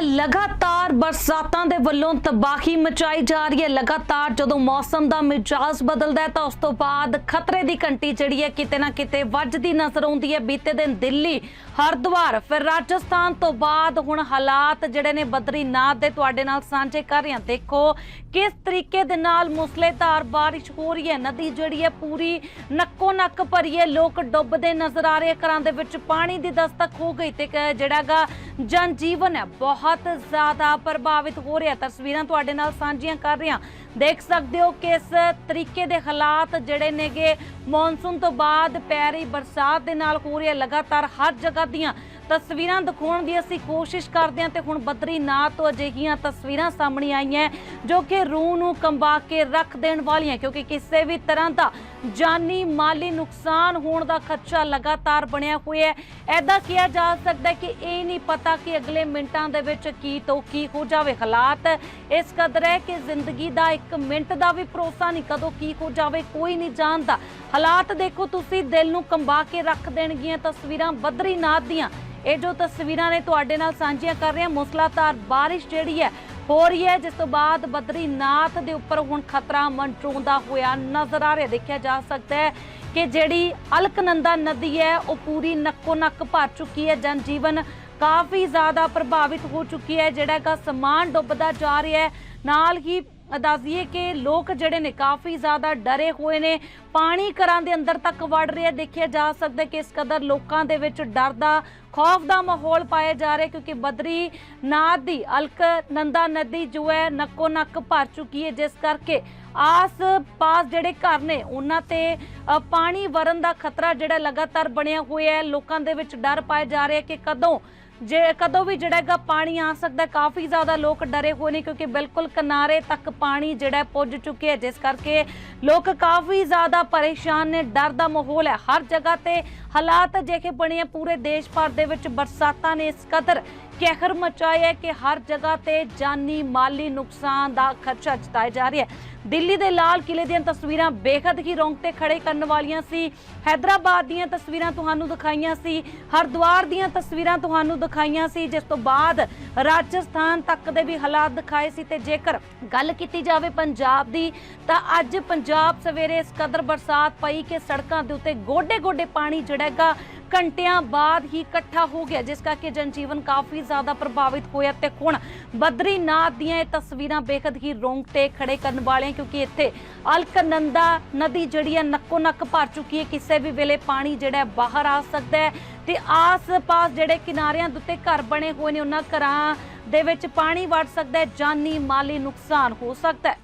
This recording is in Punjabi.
ਲਗਾਤਾਰ ਬਰਸਾਤਾਂ ਦੇ ਵੱਲੋਂ ਤਬਾਹੀ ਮਚਾਈ ਜਾ ਰਹੀ ਹੈ। ਲਗਾਤਾਰ ਜਦੋਂ ਮੌਸਮ ਦਾ ਮਿਜਾਜ਼ ਬਦਲਦਾ ਹੈ ਤਾਂ ਉਸ ਤੋਂ ਬਾਅਦ ਖਤਰੇ ਦੀ ਘੰਟੀ ਜਿਹੜੀ ਹੈ ਕਿਤੇ ਨਾ ਕਿਤੇ ਵੱਜਦੀ ਨਜ਼ਰ ਆਉਂਦੀ ਹੈ। ਬੀਤੇ ਦਿਨ ਦਿੱਲੀ, ਹਰਿਦੁਆਰ, ਫਿਰ ਰਾਜਸਥਾਨ ਤੋਂ ਬਾਅਦ ਹੁਣ ਹਾਲਾਤ ਜਿਹੜੇ ਨੇ ਬਦਰੀਨਾਥ ਦੇ ਤੁਹਾਡੇ ਨਾਲ ਸਾਂਝੇ ਕਰ ਰਹੇ ਹਾਂ। ਦੇਖੋ ਕਿਸ ਤਰੀਕੇ ਦੇ ਨਾਲ ਮੁਸਲੇਧਾਰ ਬਾਰਿਸ਼ ਹੋ ਰਹੀ ਹੈ। ਨਦੀ ਜਿਹੜੀ ਹੈ ਪੂਰੀ ਨੱਕੋ ਨੱਕ ਭਰੀ ਹੈ। ਲੋਕ ਡੁੱਬਦੇ ਨਜ਼ਰ ਆ ਰਹੇ ਘਰਾਂ ਦੇ ਵਿੱਚ ਪਾਣੀ ਦੀ ਦਸਤਕ ਹੋ ਗਈ ਤੇ ਕ- ਜਿਹੜਾਗਾ ਜਨ ਜੀਵਨ ਹੈ, ਬਹੁਤ ਬਹੁਤ ਜ਼ਿਆਦਾ ਪ੍ਰਭਾਵਿਤ ਹੋ ਰਿਹਾ। ਤਸਵੀਰਾਂ ਤੁਹਾਡੇ ਨਾਲ ਸਾਂਝੀਆਂ ਕਰ ਰਿਹਾ। ਦੇਖ ਸਕਦੇ ਹੋ ਕਿਸ ਤਰੀਕੇ ਦੇ ਹਾਲਾਤ ਜਿਹੜੇ ਨੇਗੇ। ਮੌਨਸੂਨ ਤੋਂ ਬਾਅਦ ਪੈ ਰਹੀ ਬਰਸਾਤ ਦੇ ਨਾਲ ਹੋ ਰਿਹਾ। ਲਗਾਤਾਰ ਹਰ ਜਗ੍ਹਾ ਦੀਆਂ ਤਸਵੀਰਾਂ ਦਿਖਾਉਣ ਦੀ ਅਸੀਂ ਕੋਸ਼ਿਸ਼ ਕਰਦੇ ਹਾਂ ਤੇ ਹੁਣ ਬਦਰੀਨਾਥ ਤੋਂ ਅਜਿਹੀਆਂ ਤਸਵੀਰਾਂ ਸਾਹਮਣੇ ਆਈਆਂ ਜੋ ਕਿ ਰੂਹ ਨੂੰ ਕੰਬਾ ਕੇ ਰੱਖ ਦੇਣ ਵਾਲੀਆਂ, ਕਿਉਂਕਿ ਕਿਸੇ ਵੀ ਤਰ੍ਹਾਂ ਦਾ ਜਾਨੀ ਮਾਲੀ ਨੁਕਸਾਨ ਹੋਣ ਦਾ ਖਦਸ਼ਾ ਲਗਾਤਾਰ ਬਣਿਆ ਹੋਇਆ ਹੈ। ਐਦਾਂ ਕਿਹਾ ਜਾ ਸਕਦਾ ਹੈ ਕਿ ਇਹ ਨਹੀਂ ਪਤਾ ਕਿ ਅਗਲੇ ਮਿੰਟਾਂ ਦੇ ਵਿੱਚ ਕੀ ਤੋਂ ਕੀ ਹੋ ਜਾਵੇ। ਹਾਲਾਤ ਇਸ ਕਦਰ ਹੈ ਕਿ ਜ਼ਿੰਦਗੀ ਦਾ ਇੱਕ ਮਿੰਟ ਦਾ ਵੀ ਭਰੋਸਾ ਨਹੀਂ, ਕਦੋਂ ਕੀ ਹੋ ਜਾਵੇ ਕੋਈ ਨਹੀਂ ਜਾਣਦਾ। ਹਾਲਾਤ ਦੇਖੋ, ਤੁਸੀਂ ਦਿਲ ਨੂੰ ਕੰਬਾ ਕੇ ਰੱਖ ਦੇਣਗੀਆਂ ਤਸਵੀਰਾਂ ਬਦਰੀਨਾਥ ਦੀਆਂ। ਇਹ ਜੋ ਤਸਵੀਰਾਂ ਨੇ ਤੁਹਾਡੇ ਨਾਲ ਸਾਂਝੀਆਂ ਕਰ ਰਹੇ ਹਾਂ। ਮੁਸਲਾਧਾਰ ਬਾਰਿਸ਼ ਜਿਹੜੀ ਹੈ, ਹੋ ਰਹੀ ਹੈ। ਜਿਸ ਤੋਂ ਬਾਅਦ ਬਦਰੀਨਾਥ ਦੇ ਉੱਪਰ ਹੁਣ ਖਤਰਾ ਮੰਟਰੋਂਦਾ ਹੋਇਆ ਨਜ਼ਰ ਆ ਰਿਹਾ। ਦੇਖਿਆ ਜਾ ਸਕਦਾ ਹੈ ਕਿ ਜਿਹੜੀ ਅਲਕਨੰਦਾ ਨਦੀ ਹੈ, ਉਹ ਪੂਰੀ ਨੱਕੋ ਨੱਕ ਭਰ ਚੁੱਕੀ ਹੈ। ਜਨ ਜੀਵਨ ਕਾਫੀ ਜ਼ਿਆਦਾ ਪ੍ਰਭਾਵਿਤ ਹੋ ਚੁੱਕੀ ਹੈ। ਜਿਹੜਾ ਕਿ ਸਮਾਨ ਡੁੱਬਦਾ ਜਾ ਰਿਹਾ ਹੈ। ਨਾਲ ਹੀ ਦੱਸ ਦਈਏ ਕਿ ਲੋਕ ਜਿਹੜੇ ਨੇ ਕਾਫੀ ਜ਼ਿਆਦਾ ਡਰੇ ਹੋਏ ਨੇ। ਪਾਣੀ ਘਰਾਂ ਦੇ ਅੰਦਰ ਤੱਕ ਵੜ ਰਿਹਾ ਦੇਖਿਆ ਜਾ ਸਕਦਾ ਕਿ ਇਸ ਕਦਰ ਲੋਕਾਂ ਦੇ ਵਿੱਚ ਡਰ ਦਾ ਖੌਫ ਦਾ ਮਾਹੌਲ ਪਾਇਆ ਜਾ ਰਿਹਾ ਕਿਉਂਕਿ ਬਦਰੀ ਨਾਥ ਦੀ ਅਲਕ ਨੰਦਾ ਨਦੀ ਜੋ ਹੈ ਨੱਕੋ ਨੱਕ ਭਰ ਚੁੱਕੀ ਹੈ। ਜਿਸ ਕਰਕੇ ਆਸ ਪਾਸ ਜਿਹੜੇ ਘਰ ਨੇ, ਉਹਨਾਂ ਤੇ ਪਾਣੀ ਵਰਨ ਦਾ ਖਤਰਾ ਜਿਹੜਾ ਲਗਾਤਾਰ ਬਣਿਆ ਹੋਇਆ ਹੈ। ਲੋਕਾਂ ਦੇ ਵਿੱਚ ਡਰ ਪਾਇਆ ਜਾ ਰਿਹਾ ਕਿ ਕਦੋਂ ਜੇ ਕਦੋਂ ਵੀ ਜਿਹੜਾ ਹੈਗਾ ਪਾਣੀ ਆ ਸਕਦਾ ਕਾਫੀ ਜ਼ਿਆਦਾ ਲੋਕ ਡਰੇ ਹੋਏ ਨੇ ਕਿਉਂਕਿ ਬਿਲਕੁਲ ਕਿਨਾਰੇ ਤੱਕ ਪਾਣੀ ਜਿਹੜਾ ਪੁੱਜ ਚੁੱਕਿਆ ਹੈ। ਜਿਸ ਕਰਕੇ ਲੋਕ ਕਾਫੀ ਜ਼ਿਆਦਾ ਪਰੇਸ਼ਾਨ ਨੇ। ਡਰ ਦਾ ਮਾਹੌਲ ਹੈ। ਹਰ ਜਗ੍ਹਾ ਤੇ ਹਾਲਾਤ ਅਜਿਹੇ ਬਣੇ ਆ। ਪੂਰੇ ਦੇਸ਼ ਭਰ ਦੇ ਵਿੱਚ ਬਰਸਾਤਾਂ ਨੇ ਇਸ ਕਦਰ ਕਹਿਰ ਮਚਾਇਆ ਕਿ ਹਰ ਜਗ੍ਹਾ ਤੇ ਜਾਨੀ ਮਾਲੀ ਨੁਕਸਾਨ ਦਾ ਖਰਚਾ ਜਤਾਇਆ ਜਾ ਰਿਹਾ ਹੈ। ਦਿੱਲੀ ਦੇ ਲਾਲ ਕਿਲੇ ਦੀਆਂ ਤਸਵੀਰਾਂ ਬੇਖਦ ਹੀ ਰੌਂਗਟੇ ਖੜੇ ਕਰਨ ਵਾਲੀਆਂ ਸੀ। ਹੈਦਰਾਬਾਦ ਦੀਆਂ ਤਸਵੀਰਾਂ ਤੁਹਾਨੂੰ ਦਿਖਾਈਆਂ ਸੀ। ਹਰਿਦੁਆਰ ਦੀਆਂ ਤਸਵੀਰਾਂ ਤੁਹਾਨੂੰ ਦਿਖਾਈਆਂ ਸੀ, ਜਿਸ ਤੋਂ ਬਾਅਦ ਰਾਜਸਥਾਨ ਤੱਕ ਦੇ ਵੀ ਹਾਲਾਤ ਦਿਖਾਏ ਸੀ ਤੇ ਜੇਕਰ ਗੱਲ ਕੀਤੀ ਜਾਵੇ ਪੰਜਾਬ ਦੀ, ਤਾਂ ਅੱਜ ਪੰਜਾਬ ਸਵੇਰੇ ਇਸ ਕਦਰ ਬਰਸਾਤ ਪਈ ਕਿ ਸੜਕਾਂ ਦੇ ਉੱਤੇ ਗੋਡੇ-ਗੋਡੇ ਪਾਣੀ ਜਿਹੜਾ ਹੈਗਾ ਘੰਟਿਆਂ ਬਾਅਦ ਹੀ ਇਕੱਠਾ ਹੋ ਗਿਆ, ਜਿਸ ਕਰਕੇ ਜਨਜੀਵਨ ਕਾਫੀ ਜ਼ਿਆਦਾ ਪ੍ਰਭਾਵਿਤ ਹੋਇਆ ਤੇ ਹੁਣ ਬਦਰੀਨਾਥ ਦੀਆਂ ਇਹ ਤਸਵੀਰਾਂ ਬੇਖਦ ਹੀ ਰੋਂਗਟੇ ਖੜੇ ਕਰਨ ਵਾਲੀਆਂ ਕਿਉਂਕਿ ਇੱਥੇ ਅਲਕਨੰਦਾ ਨਦੀ ਜਿਹੜੀ ਹੈ ਨੱਕੋ ਨੱਕ ਭਰ ਚੁੱਕੀ ਹੈ। ਕਿਸੇ ਵੀ ਵੇਲੇ ਪਾਣੀ ਜਿਹੜਾ ਬਾਹਰ ਆ ਸਕਦਾ ਹੈ ਤੇ ਆਸ-ਪਾਸ ਜਿਹੜੇ ਕਿਨਾਰਿਆਂ ਦੇ ਉੱਤੇ ਘਰ ਬਣੇ ਹੋਏ ਨੇ, ਉਹਨਾਂ ਘਰਾਂ ਦੇ ਵਿੱਚ ਪਾਣੀ ਵੜ ਸਕਦਾ ਹੈ ਜਾਨੀ ਮਾਲੀ ਨੁਕਸਾਨ ਹੋ ਸਕਦਾ ਹੈ।